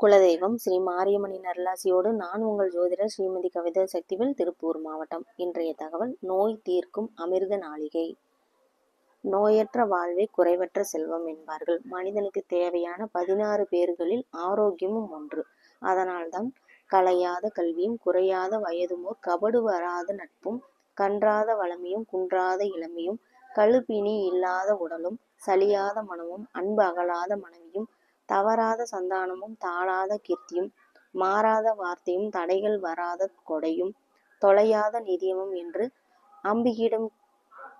குலதெய்வம் ஸ்ரீ மாரியம்மனின் அருளாசியோடு நான் உங்கள் ஜோதிடர் ஸ்ரீமதி கவிதா சக்திவேல் திருப்பூர் மாவட்டம். இன்றைய தகவல் நோய் தீர்க்கும் அமிர்த நாளிகை. நோயற்ற வாழ்வே குறைவற்ற செல்வம் என்பார்கள். மனிதனுக்கு தேவையான பதினாறு பேர்களில் ஆரோக்கியமும் ஒன்று. அதனால்தான் கலையாத கல்வியும் குறையாத வயதுமோர் கபடு வராத நட்பும் கன்றாத வளமையும் குன்றாத இளமையும் கழுப்பினி இல்லாத உடலும் சலியாத மனமும் அன்பு அகலாத மனைவியும் தவறாத சந்தானமும் தாழாத கீர்த்தியும் மாறாத வார்த்தையும் தடைகள் வராத கொடையும் தொலையாத நிதியமும் என்று அம்பிகிடம்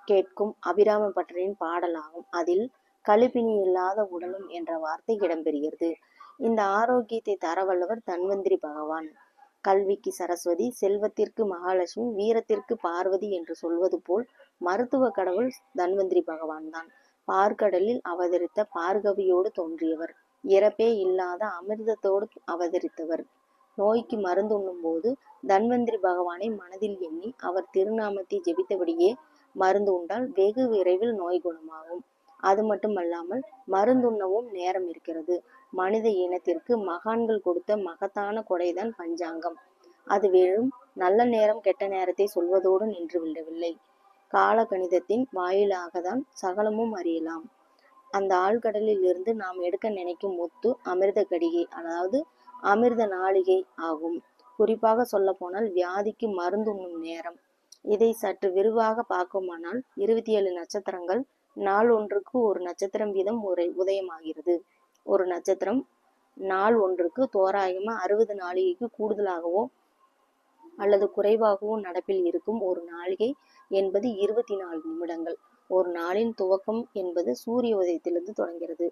கேட்கும் அபிராம பட்டரின் பாடலாகும். அதில் கழுப்பினி இல்லாத உடலும் என்ற வார்த்தை இடம்பெறுகிறது. இந்த ஆரோக்கியத்தை தரவல்லவர் தன்வந்திரி பகவான். கல்விக்கு சரஸ்வதி செல்வத்திற்கு மகாலட்சுமி வீரத்திற்கு பார்வதி என்று சொல்வது போல் மருத்துவ கடவுள் தன்வந்திரி பகவான் தான் பார்க்கடலில் அவதரித்த பார்கவியோடு தோன்றியவர். இறப்பே இல்லாத அமிர்தத்தோடு அவதரித்தவர். நோய்க்கு மருந்து உண்ணும் போது தன்வந்திரி பகவானை மனதில் எண்ணி அவர் திருநாமத்தை ஜெபித்தபடியே மருந்து உண்டால் வெகு விரைவில் நோய் குணமாகும். அது மட்டுமல்லாமல் மருந்துண்ணவும் நேரம் இருக்கிறது. மனித இனத்திற்கு மகான்கள் கொடுத்த மகத்தான கொடைதான் பஞ்சாங்கம். அது வெறும் நல்ல நேரம் கெட்ட நேரத்தை சொல்வதோடு நின்று விடவில்லை. கால கணிதத்தின் வாயிலாக தான் சகலமும் அறியலாம். அந்த ஆழ்கடலில் இருந்து நாம் எடுக்க நினைக்கும் முத்து அமிர்த கடிகை அதாவது அமிர்த நாளிகை ஆகும். குறிப்பாக சொல்ல போனால் வியாதிக்கு மருந்துண்ணும் நேரம். இதை சற்று விரிவாக பார்க்குமானால் இருபத்தி ஏழு நட்சத்திரங்கள் நாள் ஒன்றுக்கு ஒரு நட்சத்திரம் வீதம் ஒரு உதயமாகிறது. ஒரு நட்சத்திரம் நாள் ஒன்றுக்கு தோராயமா அறுபது நாளிகைக்கு கூடுதலாகவோ அல்லது குறைவாகவோ நடப்பில் இருக்கும் ஒரு நாளிகை என்பது இருபத்தி நாலு நிமிடங்கள். ஒரு நாளின் துவக்கம் என்பது சூரிய உதயத்திலிருந்து தொடங்கிறது.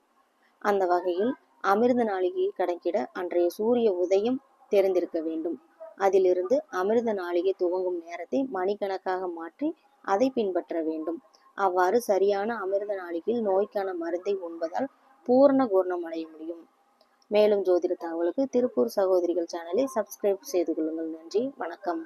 அந்த வகையில் அமிர்த நாளிகையை கணக்கிட அன்றைய சூரிய உதயம் தெரிந்திருக்க வேண்டும். அதிலிருந்து அமிர்த நாளிகை துவங்கும் நேரத்தை மணிக்கணக்காக மாற்றி அதை பின்பற்ற வேண்டும். அவ்வாறு சரியான அமிர்த நாளிகையில் நோய்க்கான மருந்தை உண்பதால் பூர்ண பூர்ணம் அடைய முடியும். மேலும் ஜோதிட தகவலுக்கு திருப்பூர் சகோதரிகள் சேனலை சப்ஸ்கிரைப் செய்து கொள்ளுங்கள். நன்றி. வணக்கம்.